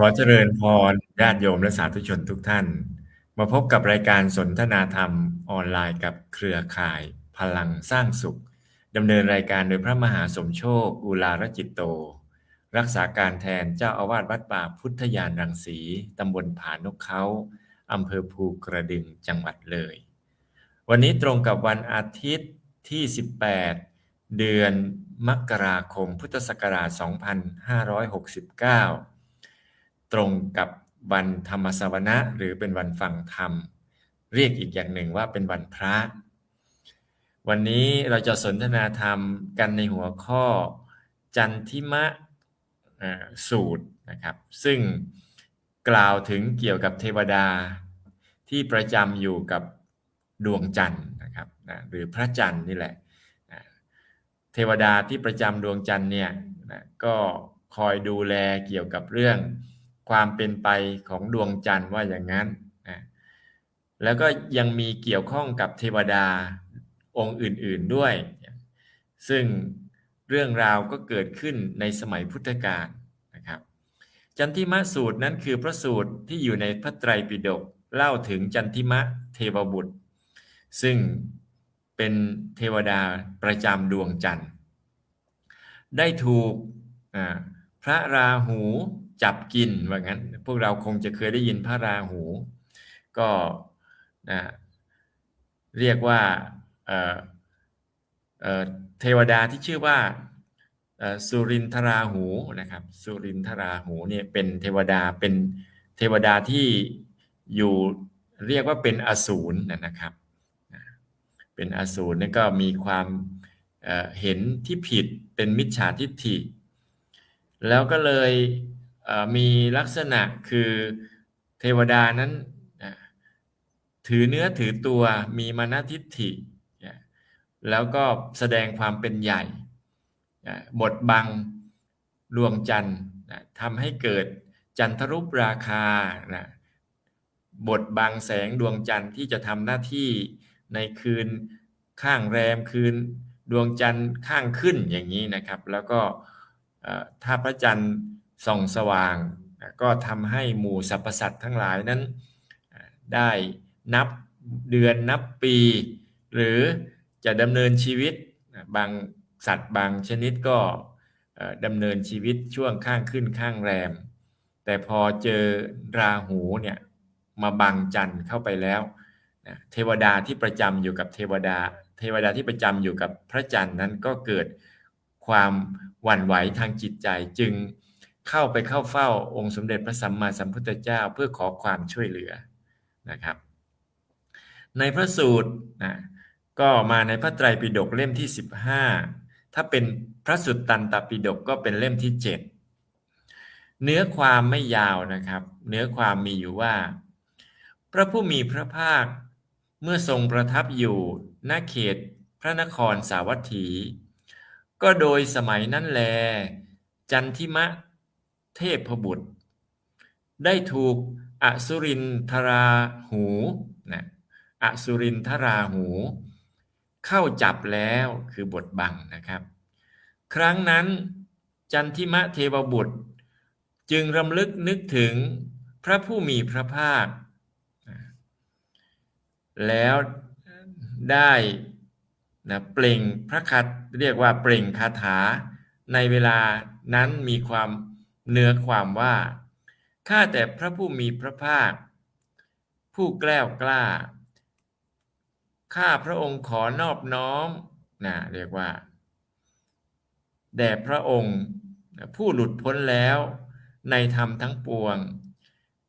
ขอเจริญพรญาติโยมและสาธุชนทุกท่าน มาพบกับรายการสนทนาธรรมออนไลน์กับเครือข่าย พลังสร้างสุขดำเนินรายการโดยพระมหาสมโชค อุลารจิตโต รักษาการแทนเจ้าอาวาสวัดป่าพุทธยานรังสีตำบลผานกเขาอำเภอภูกระดึงจังหวัดเลย วันนี้ตรงกับวันอาทิตย์ที่ 18 เดือนมกราคมพุทธศักราช 2569 ตรงกับวันธรรมสวนะหรือเป็นวันฟังธรรม เรียกอีกอย่างหนึ่งว่าเป็นวันพระ วันนี้เราจะสนทนาธรรมกันในหัวข้อจันทิมะสูตรนะครับซึ่งกล่าวถึงเกี่ยวกับเทวดาที่ประจำอยู่กับดวงจันทร์นะครับนะหรือพระจันทร์นี่แหละนะเทวดาที่ประจำดวงจันทร์เนี่ยนะก็คอยดูแลเกี่ยวกับเรื่อง ความเป็นไปของดวงจันทร์ว่าอย่างนั้นนะแล้วก็ยังมีเกี่ยวข้องกับเทวดาองค์อื่นๆด้วย ซึ่งเรื่องราวก็เกิดขึ้นในสมัยพุทธกาลนะครับ จันทิมะสูตรนั้นคือพระสูตรที่อยู่ในพระไตรปิฎกเล่าถึงจันทิมะเทวบุตร ซึ่งเป็นเทวดาประจำดวงจันทร์ ได้ถูกพระราหู จับกินว่างั้น พวกเราคงจะเคยได้ยินพระราหู ก็นะเรียกว่าเเเทวดาที่ชื่อว่าสุรินทราหูนะครับ สุรินทราหูเนี่ยเป็นเทวดาเป็นเทวดาที่อยู่เรียกว่าเป็นอสูรนะครับ เป็นอสูรนั่นก็มีความเเห็นที่ผิดเป็นมิจฉาทิฏฐิ แล้วก็เลย มีลักษณะคือเทวดานั้นถือเนื้อถือตัวมีมานะทิฏฐิ แล้วก็แสดงความเป็นใหญ่บดบังดวงจันทร์ทำให้เกิดจันทรุปราคานะบดบังแสงดวงจันทร์ที่จะทำหน้าที่ในคืนข้างแรมคืนดวงจันทร์ข้างขึ้นอย่างนี้นะครับ แล้วก็เอ่อถ้าพระจันทร์ ส่องสว่าง ก็ทำให้หมู่สรรพสัตว์ทั้งหลายนั้น ได้นับเดือนนับปี หรือจะดำเนินชีวิตบางสัตว์บางชนิดก็ดำเนินชีวิตช่วงข้างขึ้นข้างแรม แต่พอเจอราหูเนี่ยมาบังจันทร์เข้าไปแล้วเทวดาที่ประจำอยู่กับเทวดา เทวดาที่ประจำอยู่กับพระจันทร์นั้นก็เกิดความหวั่นไหวทางจิตใจจึง เข้าไปเข้าเฝ้าองค์สมเด็จพระสัมมาสัมพุทธเจ้าเพื่อขอความช่วยเหลือนะครับ ในพระสูตรนะก็มาในพระไตรปิฎกเล่มที่ 15 ถ้าเป็นพระสุตตันตปิฎกก็เป็นเล่มที่ 7 เนื้อความไม่ยาวนะครับ เนื้อความมีอยู่ว่า พระผู้มีพระภาคเมื่อทรงประทับอยู่ณเขตพระนครสาวัตถี ก็โดยสมัยนั้นแล จันทิมะ เทพบุตร ได้ถูกอสุรินทราหูนะอสุรินทราหู เข้าจับแล้วคือบทบังนะครับ ครั้งนั้นจันทิมะเทวบุตร จึงรำลึกนึกถึงพระผู้มีพระภาค แล้วได้นะเปล่งพระคาเรียกว่าเปล่งคาถาในเวลานั้นมีความ เนื้อความว่า ข้าแต่พระผู้มีพระภาค ผู้แกล้วกล้า ข้าพระองค์ขอนอบน้อมนะเรียกว่า แด่พระองค์ ผู้หลุดพ้นแล้ว ในธรรมทั้งปวง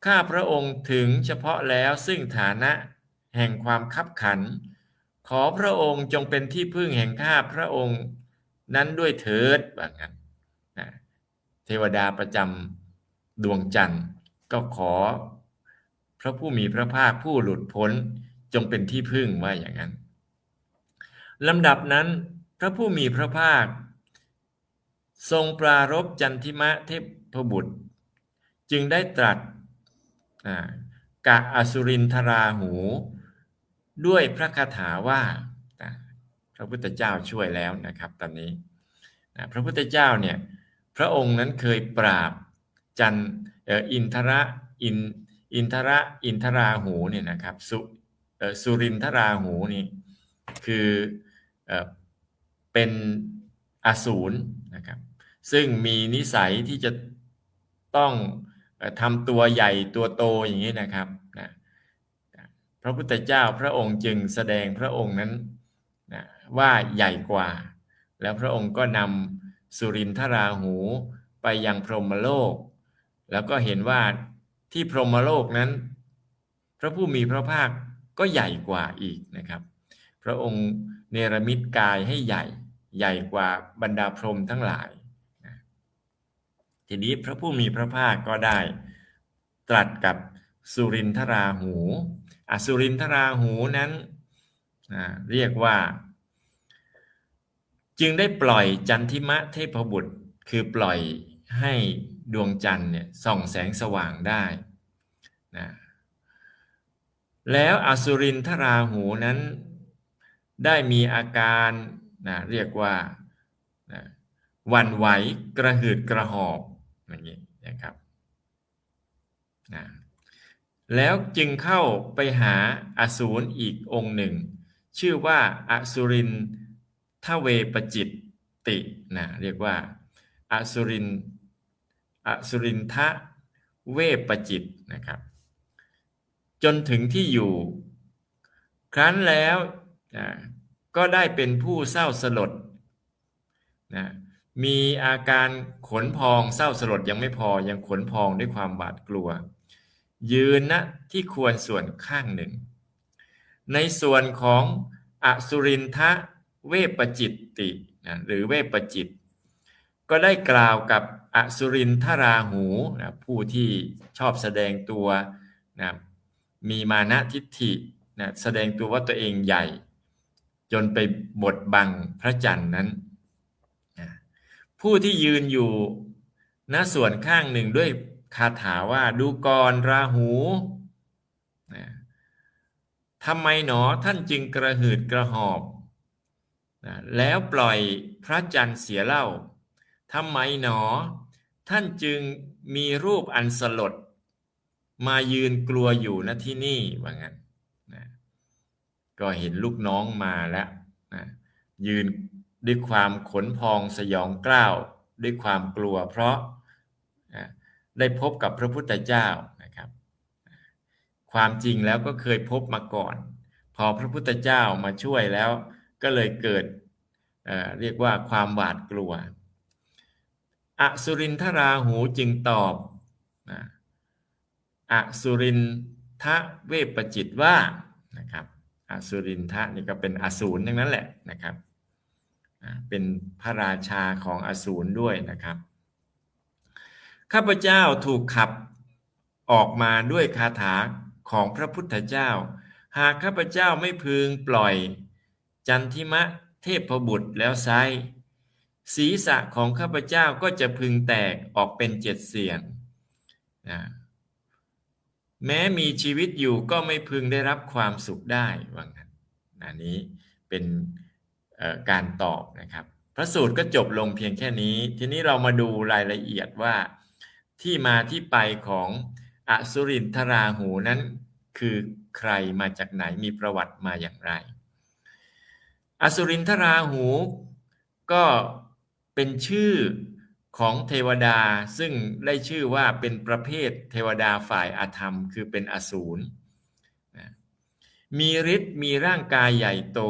ข้าพระองค์ถึงเฉพาะแล้วซึ่งฐานะแห่งความคับขัน ขอพระองค์จงเป็นที่พึ่งแห่งข้าพระองค์นั้นด้วยเถิดว่างั้น เทวดาประจำดวงจันทร์ก็ขอ พระผู้มีพระภาคผู้หลุดพ้นจงเป็นที่พึ่งว่าอย่างนั้นลำดับนั้น พระผู้มีพระภาค ทรงปรารบจันทิมะเทพบุตร จึงได้ตรัสกะอสุรินทราหู ด้วยพระคาถาว่าพระพุทธเจ้าช่วยแล้วนะครับ ตอนนี้พระพุทธเจ้าเนี่ย พระองค์นั้นเคยปราบจันอินทระอินอินทระอินทราหูเนี่ยนะครับสุสุรินทราหูนี่คือเป็นอสูรนะครับซึ่งมีนิสัยที่จะต้องทำตัวใหญ่ตัวโตอย่างนี้นะครับนะพระพุทธเจ้าพระองค์จึงแสดงพระองค์นั้นนะว่าใหญ่กว่า แล้วพระองค์ก็นำ สุรินทราหูไปยังพรหมโลก แล้วก็เห็นว่าที่พรหมโลกนั้น พระผู้มีพระภาคก็ใหญ่กว่าอีกนะครับ พระองค์เนรมิตกายให้ใหญ่ใหญ่กว่าบรรดาพรหมทั้งหลายทีนี้พระผู้มีพระภาคก็ได้ ตรัสกับสุรินทราหูอสุรินทราหูนั้นเรียกว่า จึงได้ปล่อยจันทิมะเทพบุตร คือปล่อยให้ดวงจันทร์เนี่ยส่องแสงสว่างได้นะแล้วอสุรินทราหูนั้นได้มีอาการนะเรียกว่านะหวันไหวกระหืดกระหอบอย่างนี้นะครับนะแล้วจึงเข้าไปหาอสูรอีกองค์หนึ่ง ชื่อว่าอสุรินท ถ้าเวปจิตตินะเรียกว่าอสุรินอสุรินทะเวปจิตนะครับ จนถึงที่อยู่ ครั้นแล้วนะก็ได้เป็นผู้เศร้าสลดนะมีอาการขนพองเศร้าสลดยังไม่พอยังขนพองด้วยความหวาดกลัว ยืนณที่ควรส่วนข้างหนึ่ง ในส่วนของอสุรินทะ เวปจิตตินะหรือเวปจิต ก็ได้กล่าวกับอสุรินทราหูนะผู้ที่ชอบแสดงตัวนะมีมานะทิฏฐินะแสดงตัวว่าตัวเองใหญ่ จนไปบดบังพระจันทร์นั้นนะผู้ที่ยืนอยู่ณส่วนข้างหนึ่งด้วยคาถาว่าดูกรราหูนะทำไมหนอท่านจึงกระหืดกระหอบ นะแล้วปล่อยพระจันทร์เสียเล่าทำไมหนอ ท่านจึงมีรูปอันสลด มายืนกลัวอยู่ณที่นี่ว่างั้นนะก็เห็นลูกน้องมาแล้วนะยืนด้วยความขนพองสยองกล้าว ด้วยความกลัวเพราะนะได้พบกับพระพุทธเจ้านะครับ ความจริงแล้วก็เคยพบมาก่อน พอพระพุทธเจ้ามาช่วยแล้ว ก็เลยเกิดเเรียกว่าความหวาดกลัว อสุรินทราหูจึงตอบนะอสุรินทะเวปจิตว่านะครับอสุรินทะนี่ก็เป็นอสูรทั้งนั้นแหละนะครับเป็นพระราชาของอสูรด้วยนะครับ ข้าพเจ้าถูกขับออกมาด้วยคาถาของพระพุทธเจ้า หากข้าพเจ้าไม่พึงปล่อย จันทิมะเทพบุตรแล้วไซศีรษะของข้าพเจ้าก็จะพึงแตกออกเป็นเจ็ดเสียงนะแม้มีชีวิตอยู่ก็ไม่พึงได้รับความสุขได้ว่างั้นอันนี้เป็นการตอบนะครับ พระสูตรก็จบลงเพียงแค่นี้ ทีนี้เรามาดูรายละเอียดว่าที่มาที่ไปของอสุรินทราหูนั้น คือใครมาจากไหนมีประวัติมาอย่างไร อสุรินทราหู ก็เป็นชื่อของเทวดาซึ่งได้ชื่อว่าเป็นประเภทเทวดาฝ่ายอาธรรม คือเป็นอสูรมีฤทธิ์มีร่างกายใหญ่โต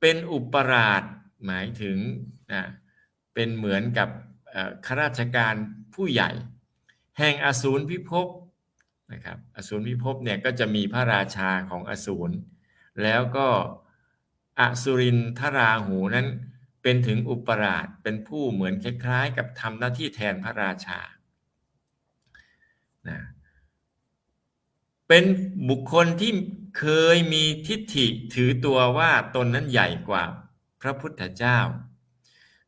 เป็นอุปราชหมายถึงนะเป็นเหมือนกับข้าราชการผู้ใหญ่ แห่งอสูรพิภพนะครับอสูรพิภพเนี่ยก็จะมีพระราชาของอสูรแล้วก็ อสุรินทราหูนั้น เป็นถึงอุปราชเป็นผู้เหมือนคล้ายๆ กับทำหน้าที่แทนพระราชานะเป็นบุคคลที่เคยมีทิฏฐิถือตัวว่าตนนั้นใหญ่กว่าพระพุทธเจ้า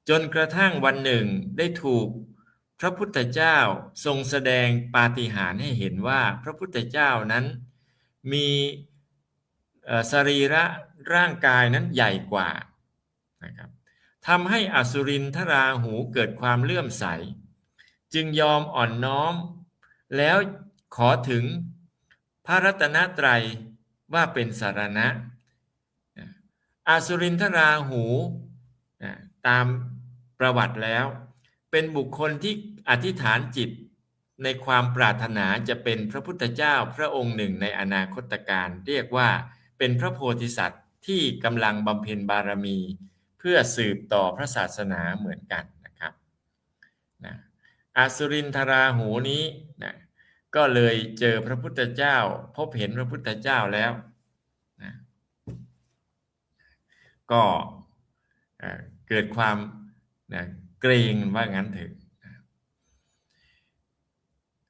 จนกระทั่งวันหนึ่งได้ถูกพระพุทธเจ้าทรงแสดงปาฏิหาริย์ให้เห็นว่าพระพุทธเจ้านั้นมี สรีระร่างกายนั้นใหญ่กว่านะครับทำให้อสุรินทราหูเกิดความเลื่อมใส จึงยอมอ่อนน้อม แล้วขอถึงพระรัตนตรัยว่าเป็นสารณะอสุรินทราหูตามประวัติแล้ว เป็นบุคคลที่อธิษฐานจิตในความปรารถนาจะเป็นพระพุทธเจ้าพระองค์หนึ่งในอนาคตการเรียกว่า เป็นพระโพธิสัตว์ที่กำลังบำเพ็ญบารมี เพื่อสืบต่อพระศาสนาเหมือนกันนะครับนะอสุรินทราหูนี้นะก็เลยเจอพระพุทธเจ้า พบเห็นพระพุทธเจ้าแล้วนะก็เกิดความนะเกรงว่างั้นเถอะ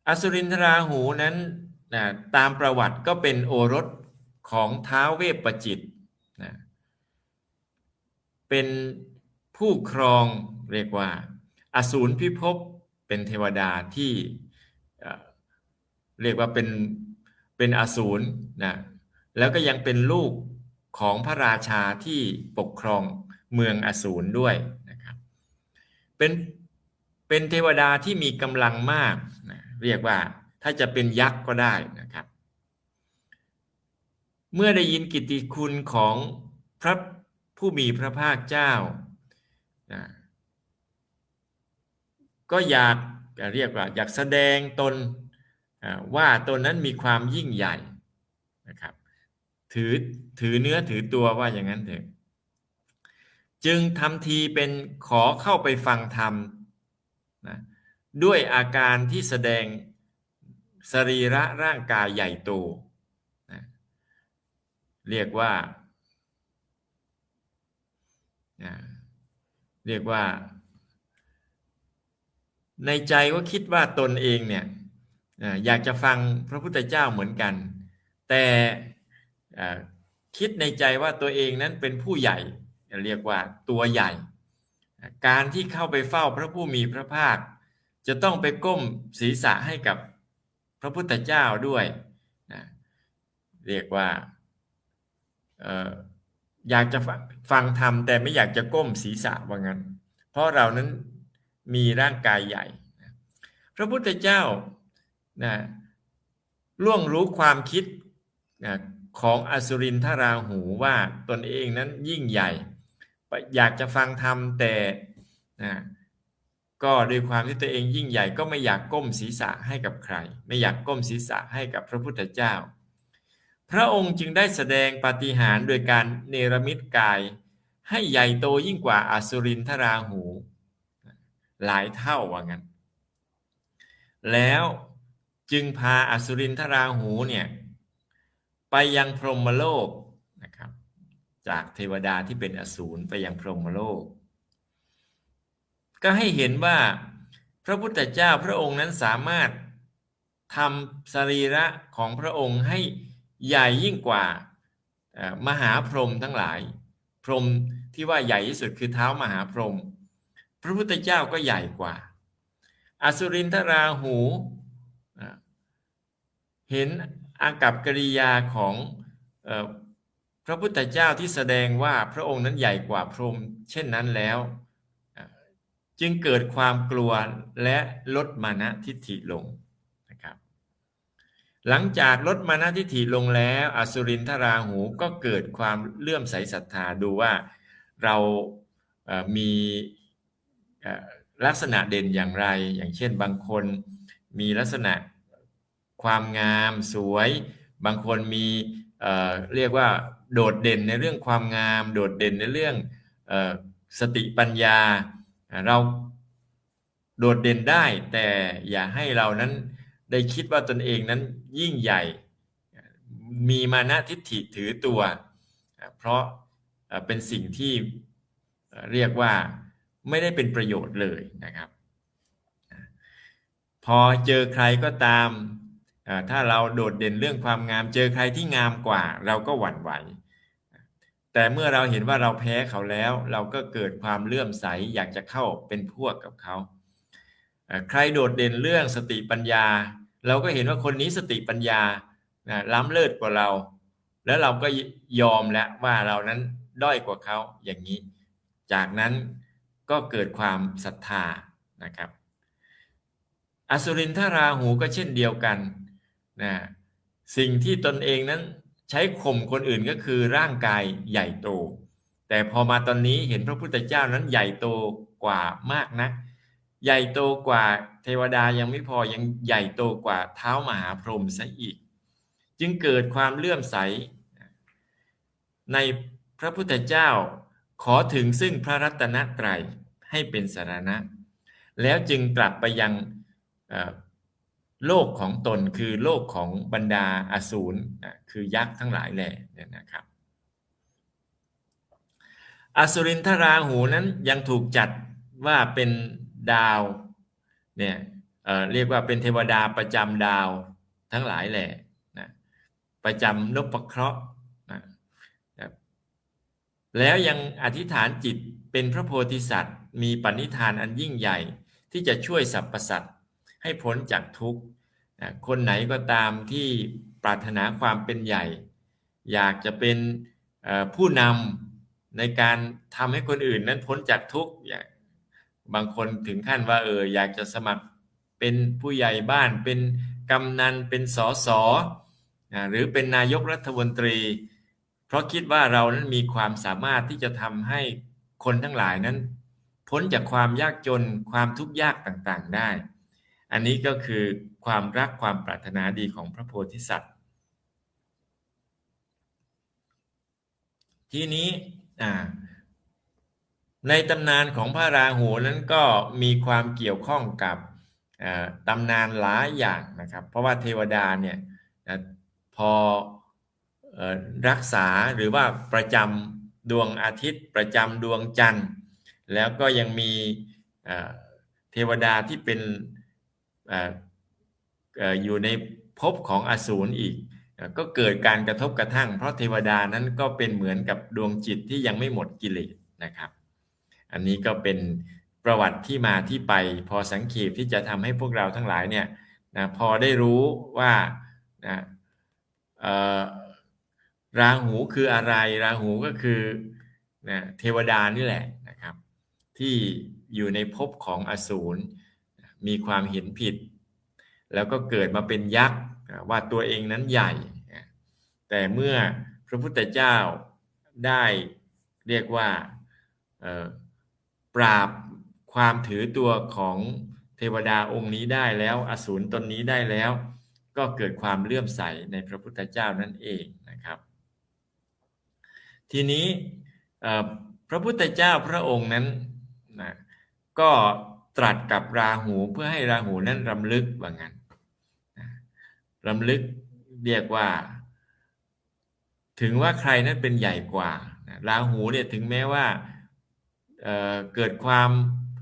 อสุรินทราหูนั้นนะตามประวัติก็เป็นโอรส ของท้าวเวปปจิตนะเป็นผู้ครองเรียกว่า อสูรพิภพเป็นเทวดาที่เรียกว่าเป็นเป็นอสูรนะแล้วก็ยังเป็นลูกของพระราชาที่ปกครองเมืองอสูรด้วยนะครับเป็นเป็นเทวดาที่มีกำลังมากนะเรียกว่าถ้าจะเป็นยักษ์ก็ได้นะครับ เมื่อได้ยินกิตติคุณของพระผู้มีพระภาคเจ้านะก็อยากเรียกว่าอยากแสดงตนว่าตนนั้นมีความยิ่งใหญ่นะครับ ถือถือเนื้อถือตัวว่าอย่างนั้นเถอะจึงทำทีเป็นขอเข้าไปฟังธรรมนะด้วยอาการที่แสดงสรีระร่างกายใหญ่โต เรียกว่านะเรียกว่า ในใจก็คิดว่าตนเองเนี่ยอยากจะฟังพระพุทธเจ้าเหมือนกัน แต่คิดในใจว่าตัวเองนั้นเป็นผู้ใหญ่ เรียกว่าตัวใหญ่ การที่เข้าไปเฝ้าพระผู้มีพระภาค จะต้องไปก้มศีรษะให้กับพระพุทธเจ้าด้วยนะเรียกว่า อยากจะฟังธรรมแต่ไม่อยากจะก้มศีรษะว่างั้น เพราะเรานั้นมีร่างกายใหญ่ พระพุทธเจ้านะล่วงรู้ความคิดนะของอสุรินทราหูว่าตนเองนั้นยิ่งใหญ่ อยากจะฟังธรรมแต่นะก็ด้วยความที่ตัวเองยิ่งใหญ่ก็ไม่อยากก้มศีรษะให้กับใคร ไม่อยากก้มศีรษะให้กับพระพุทธเจ้า พระองค์จึงได้แสดงปาฏิหาริย์โดยการเนรมิตกาย ให้ใหญ่โตยิ่งกว่าอสุรินทราหู หลายเท่าว่างั้น แล้วจึงพาอสุรินทราหูเนี่ยไปยังพรหมโลกนะครับ จากเทวดาที่เป็นอสูรไปยังพรหมโลก ก็ให้เห็นว่าพระพุทธเจ้าพระองค์นั้นสามารถทำสรีระของพระองค์ให้ ใหญ่ยิ่งกว่ามหาพรหมทั้งหลาย พรหมที่ว่าใหญ่ที่สุดคือเท้ามหาพรหมพระพุทธเจ้าก็ใหญ่กว่า อสุรินทราหู เห็นอากับกิริยาของพระพุทธเจ้าที่แสดงว่าพระองค์นั้นใหญ่กว่าพรหมเช่นนั้นแล้ว จึงเกิดความกลัวและลดมานะทิฏฐิลง หลังจากลดมานะทิฏฐิลงแล้ว อสุรินทราหูก็เกิดความเลื่อมใสศรัทธาดูว่าเรามีลักษณะเด่นอย่างไร อย่างเช่นบางคนมีลักษณะความงามสวย บางคนมีเเรียกว่าโดดเด่นในเรื่องความงาม โดดเด่นในเรื่องสติปัญญา เราโดดเด่นได้แต่อย่าให้เรานั้น ได้คิดว่าตนเองนั้นยิ่งใหญ่ มีมานะทิฏฐิถือตัว เพราะเป็นสิ่งที่เรียกว่าไม่ได้เป็นประโยชน์เลยนะครับ พอเจอใครก็ตาม ถ้าเราโดดเด่นเรื่องความงาม เจอใครที่งามกว่า เราก็หวั่นไหว แต่เมื่อเราเห็นว่าเราแพ้เขาแล้ว เราก็เกิดความเลื่อมใสอยากจะเข้าเป็นพวกกับเขา ใครโดดเด่นเรื่องสติปัญญา เราก็เห็นว่าคนนี้สติปัญญาล้ำเลิศกว่าเรา แล้วเราก็ยอมแล้วว่าเรานั้นด้อยกว่าเขาอย่างนี้ จากนั้นก็เกิดความศรัทธานะครับ อสุรินทราหูก็เช่นเดียวกันนะสิ่งที่ตนเองนั้นใช้ข่มคนอื่นก็คือร่างกายใหญ่โต แต่พอมาตอนนี้เห็นพระพุทธเจ้านั้นใหญ่โตกว่ามากนะ ใหญ่โตกว่าเทวดายังไม่พอยังใหญ่โตกว่าเท้ามหาพรหมซะอีก จึงเกิดความเลื่อมใส ในพระพุทธเจ้าขอถึงซึ่งพระรัตนตรัยให้เป็นสารณะ แล้วจึงกลับไปยังโลกของตนคือโลกของบรรดาอสูรคือยักษ์ทั้งหลายแหล่เนี่ยนะครับอสุรินทราหูนั้นยังถูกจัดว่าเป็น ดาวเนี่ยเเรียกว่าเป็นเทวดาประจำดาวทั้งหลายแหละนะประจำนพเคราะห์นะแล้วยังอธิษฐานจิตเป็นพระโพธิสัตว์ มีปณิธานอันยิ่งใหญ่ ที่จะช่วยสรรพสัตว์ให้พ้นจากทุกข์คนไหนก็ตามที่ปรารถนาความเป็นใหญ่ อยากจะเป็นผู้นำในการทำให้คนอื่นนั้นพ้นจากทุกข์ บางคนถึงขั้นว่าเอออยากจะสมัครเป็นผู้ใหญ่บ้านเป็นกำนันเป็นสอสอหรือเป็นนายกรัฐมนตรี เพราะคิดว่าเรานั้นมีความสามารถที่จะทำให้คนทั้งหลายนั้น พ้นจากความยากจนความทุกข์ยากต่างๆได้ อันนี้ก็คือความรักความปรารถนาดีของพระโพธิสัตว์ ทีนี้อ่า ในตำนานของพระราหูนั้นก็มีความเกี่ยวข้องกับตำนานหลายอย่างนะครับ เพราะว่าเทวดาเนี่ยพอรักษาหรือว่าประจำดวงอาทิตย์ ประจำดวงจันทร์ แล้วก็ยังมีเทวดาที่เป็นอยู่ในภพของอสูรอีก ก็เกิดการกระทบกระทั่ง เพราะเทวดานั้นก็เป็นเหมือนกับดวงจิตที่ยังไม่หมดกิเลสนะครับ อันนี้ก็เป็นประวัติที่มาที่ไปพอสังเขปที่จะทำให้พวกเราทั้งหลายเนี่ยนะพอได้รู้ว่านะราหูคืออะไร ราหูก็คือนะเทวดานี่แหละนะครับ ที่อยู่ในภพของอสูรมีความเห็นผิด แล้วก็เกิดมาเป็นยักษ์ว่าตัวเองนั้นใหญ่ แต่เมื่อพระพุทธเจ้าได้เรียกว่า ปราบความถือตัวของเทวดาองค์นี้ได้แล้ว อสูรตนนี้ได้แล้ว ก็เกิดความเลื่อมใสในพระพุทธเจ้านั่นเองนะครับ ทีนี้พระพุทธเจ้าพระองค์นั้นนะก็ตรัสกับราหูเพื่อให้ราหูนั้นรำลึกว่างั้นรำลึกเรียกว่า ถึงว่าใครนั้นเป็นใหญ่กว่าราหูเนี่ยถึงแม้ว่า เเกิดความ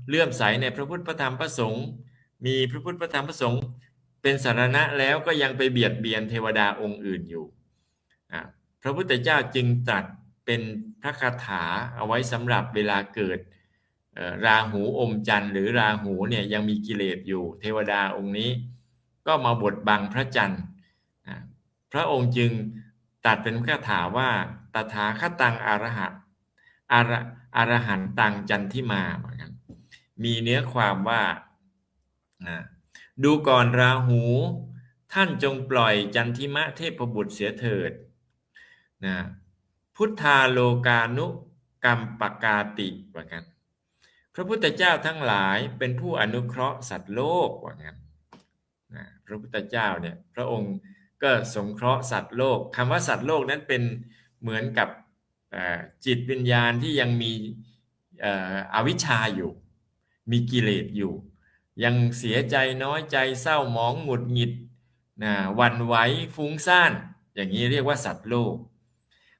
เลื่อมใสในพระพุทธพระธรรมพระสงฆ์มีพระพุทธพระธรรมพระสงฆ์เป็นสารณะแล้วก็ยังไปเบียดเบียนเทวดาองค์อื่นอยู่พระพุทธเจ้าจึงตรัสเป็นพระคาถาเอาไว้สำหรับเวลาเกิดราหูอมจันทร์หรือราหูเนี่ยยังมีกิเลสอยู่ เทวดาองค์นี้ ก็มาบดบังพระจันทร์พระองค์จึงตัดเป็นคาถาว่าตถาคตังอรหัตอร อรหันตังจันทิมาเหมือนกันมีเนื้อความว่าดูก่อนราหู ท่านจงปล่อยจันทิมะเทพบุตรเสียเถิดนะพุทธาโลกานุกรรมปกาติว่ากันพระพุทธเจ้าทั้งหลายเป็นผู้อนุเคราะห์สัตว์โลกว่างั้นนะพระพุทธเจ้าเนี่ยพระองค์ก็สงเคราะห์สัตว์โลกคำว่าสัตว์โลกนั้นเป็นเหมือนกับ จิตวิญญาณที่ยังมีอวิชชาอยู่ มีกิเลสอยู่ ยังเสียใจน้อยใจเศร้าหมองหงุดหงิดนะวันไหวฟุ้งซ่าน อย่างนี้เรียกว่าสัตว์โลก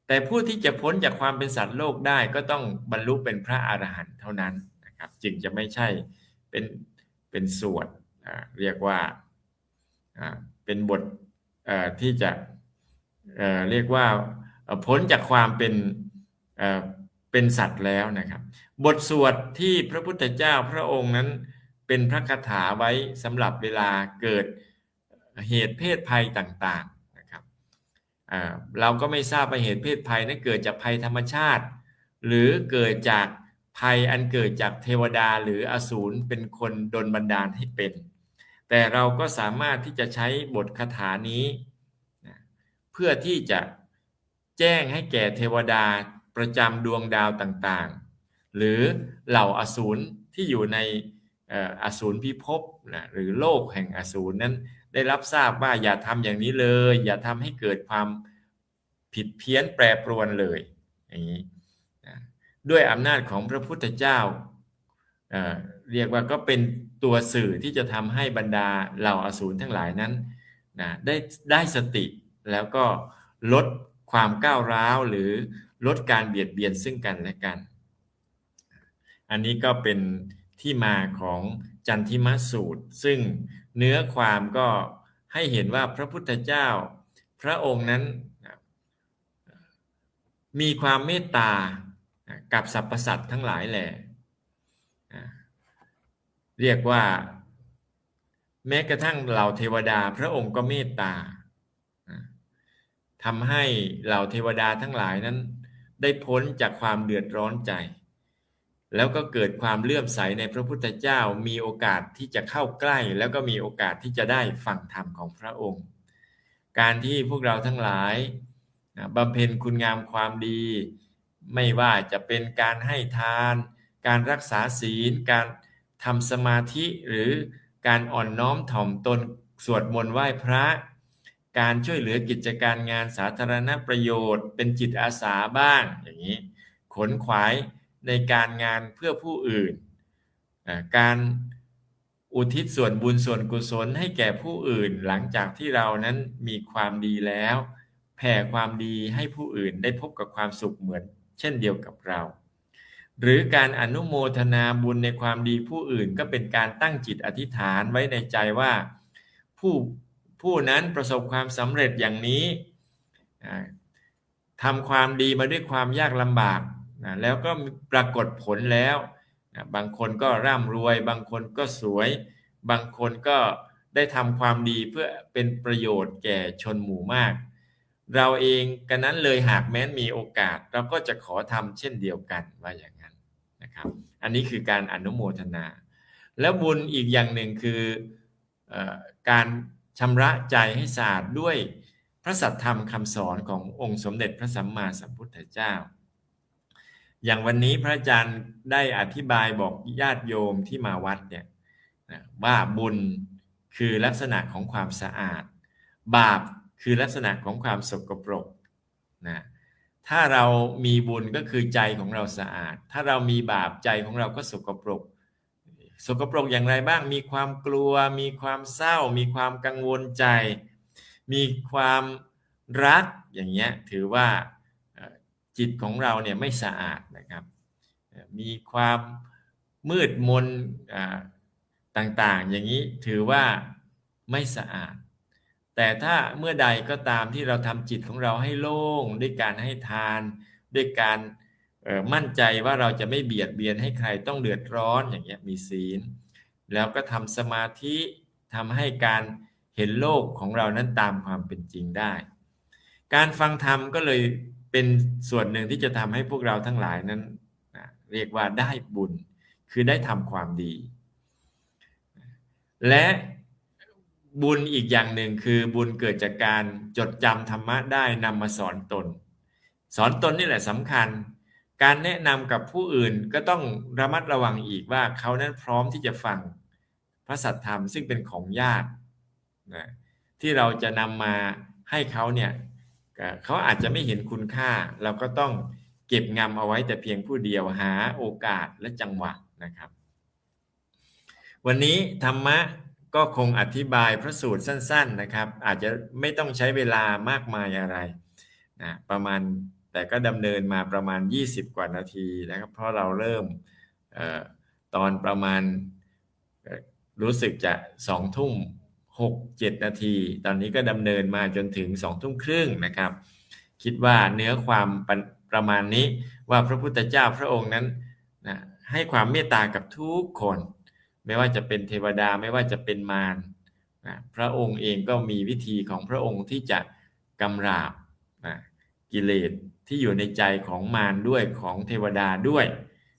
แต่ผู้ที่จะพ้นจากความเป็นสัตว์โลกได้ก็ต้องบรรลุเป็นพระอรหันต์เท่านั้นนะครับจึงจะไม่ใช่เป็นเป็นส่วนเรียกว่าเป็นบทที่จะเรียกว่า พ้นจากความเป็นเป็นสัตว์แล้วนะครับ บทสวดที่พระพุทธเจ้าพระองค์นั้นเป็นพระคาถาไว้สำหรับเวลาเกิดเหตุเพศภัยต่างๆนะครับเราก็ไม่ทราบว่าเหตุเพศภัยนั้นเกิดจากภัยธรรมชาติ หรือเกิดจากภัยอันเกิดจากเทวดาหรืออสูรเป็นคนดนบันดาลให้เป็น แต่เราก็สามารถที่จะใช้บทคาถานี้นะเพื่อที่จะ แจ้งให้แก่เทวดาประจำดวงดาวต่างๆ หรือเหล่าอสูรที่อยู่ในอสูรพิภพนะหรือโลกแห่งอสูรนั้นได้รับทราบว่าอย่าทำอย่างนี้เลย อย่าทำให้เกิดความผิดเพี้ยนแปรปรวนเลยอย่างนี้นะด้วยอำนาจของพระพุทธเจ้าเเรียกว่าก็เป็นตัวสื่อที่จะทำให้บรรดาเหล่าอสูรทั้งหลายนั้นนะได้ได้สติแล้วก็ลด ความก้าวร้าวหรือลดการเบียดเบียนซึ่งกันและกัน อันนี้ก็เป็นที่มาของจันทิมสูตร ซึ่งเนื้อความก็ให้เห็นว่าพระพุทธเจ้า พระองค์นั้นมีความเมตตากับสรรพสัตว์ทั้งหลายแหละเรียกว่า แม้กระทั่งเหล่าเทวดา พระองค์ก็เมตตา ทำให้เหล่าเทวดาทั้งหลายนั้น ได้พ้นจากความเดือดร้อนใจ แล้วก็เกิดความเลื่อมใสในพระพุทธเจ้ามีโอกาสที่จะเข้าใกล้ แล้วก็มีโอกาสที่จะได้ฟังธรรมของพระองค์ การที่พวกเราทั้งหลายบำเพ็ญคุณงามความดี ไม่ว่าจะเป็นการให้ทาน การรักษาศีล การทำสมาธิหรือการอ่อนน้อมถ่อมตนสวดมนต์ไหว้พระ การช่วยเหลือกิจการงานสาธารณประโยชน์ เป็นจิตอาสาบ้างอย่างนี้ ขนขวายในการงานเพื่อผู้อื่น การอุทิศส่วนบุญส่วนกุศลให้แก่ผู้อื่น หลังจากที่เรานั้นมีความดีแล้ว แผ่ความดีให้ผู้อื่นได้พบกับความสุขเหมือน เช่นเดียวกับเรา หรือการอนุโมทนาบุญในความดีผู้อื่นก็เป็นการตั้งจิตอธิษฐานไว้ในใจว่า ผู้ ผู้นั้นประสบความสำเร็จอย่างนี้ทำความดีมาด้วยความยากลำบากนะแล้วก็ปรากฏผลแล้วนะบางคนก็ร่ำรวย บางคนก็สวย บางคนก็ได้ทำความดีเพื่อเป็นประโยชน์แก่ชนหมู่มาก เราเองกันนั้นเลยหากแม้นมีโอกาส เราก็จะขอทำเช่นเดียวกันว่าอย่างนั้นนะครับ อันนี้คือการอนุโมทนา แล้วบุญอีกอย่างหนึ่งคืออการ ชำระใจให้สะอาดด้วยพระสัทธรรมคำสอนขององค์สมเด็จพระสัมมาสัมพุทธเจ้า อย่างวันนี้พระอาจารย์ได้อธิบายบอกญาติโยมที่มาวัดเนี่ยว่าบุญคือลักษณะของความสะอาด บาปคือลักษณะของความสกปรกนะถ้าเรามีบุญก็คือใจของเราสะอาด ถ้าเรามีบาปใจของเราก็สกปรก สกปรกอย่างไรบ้าง มีความกลัว มีความเศร้า มีความกังวลใจ มีความรักอย่างเงี้ยถือว่าจิตของเราเนี่ยไม่สะอาดนะครับ มีความมืดมนต่างๆ อย่างนี้ถือว่าไม่สะอาด แต่ถ้าเมื่อใดก็ตามที่เราทำจิตของเราให้โล่งด้วยการให้ทาน ด้วยการ มั่นใจว่าเราจะไม่เบียดเบียนให้ใครต้องเดือดร้อนอย่างเงี้ยมีศีล แล้วก็ทำสมาธิทำให้การเห็นโลกของเรานั้นตามความเป็นจริงได้ การฟังธรรมก็เลยเป็นส่วนหนึ่งที่จะทำให้พวกเราทั้งหลายนั้นเรียกว่าได้บุญ คือได้ทำความดี และบุญอีกอย่างหนึ่งคือบุญเกิดจากการจดจำธรรมะได้นำมาสอนตน สอนตนนี่แหละสำคัญ การแนะนำกับผู้อื่นก็ต้องระมัดระวังอีกว่าเขานั้นพร้อมที่จะฟังพระสัทธรรมซึ่งเป็นของญาตินะที่เราจะนำมาให้เขาเนี่ยเขาอาจจะไม่เห็นคุณค่า เราก็ต้องเก็บงำเอาไว้แต่เพียงผู้เดียวหาโอกาสและจังหวะนะครับ วันนี้ธรรมะก็คงอธิบายพระสูตรสั้น ๆนะครับ อาจจะไม่ต้องใช้เวลามากมายอะไรนะประมาณ แต่ก็ดำเนินมาประมาณ 20 กว่านาทีนะครับ เพราะเราเริ่มออตอนประมาณรู้สึกจะสองทุ่มหกเจ็ดนาที ตอนนี้ก็ดำเนินมาจนถึงสองทุ่มครึ่งนะครับ คิดว่าเนื้อความปประมาณนี้ว่าพระพุทธเจ้าพระองค์นั้นนะให้ความเมตตากับทุกคน ไม่ว่าจะเป็นเทวดาไม่ว่าจะเป็นมารนะพระองค์เองก็มีวิธีของพระองค์ที่จะกำราบนะกิเลส ที่อยู่ในใจของมารด้วยของเทวดาด้วย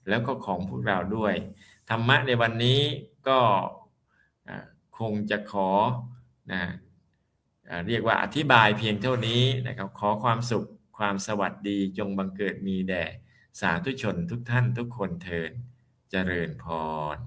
แล้วก็ของพวกเราด้วย ธรรมะในวันนี้ก็คงจะขอนะเอ่อเรียกว่าอธิบายเพียงเท่านี้นะครับขอความสุขความสวัสดีจงบังเกิดมีแด่สาธุชนทุกท่านทุกคนเทินเจริญพร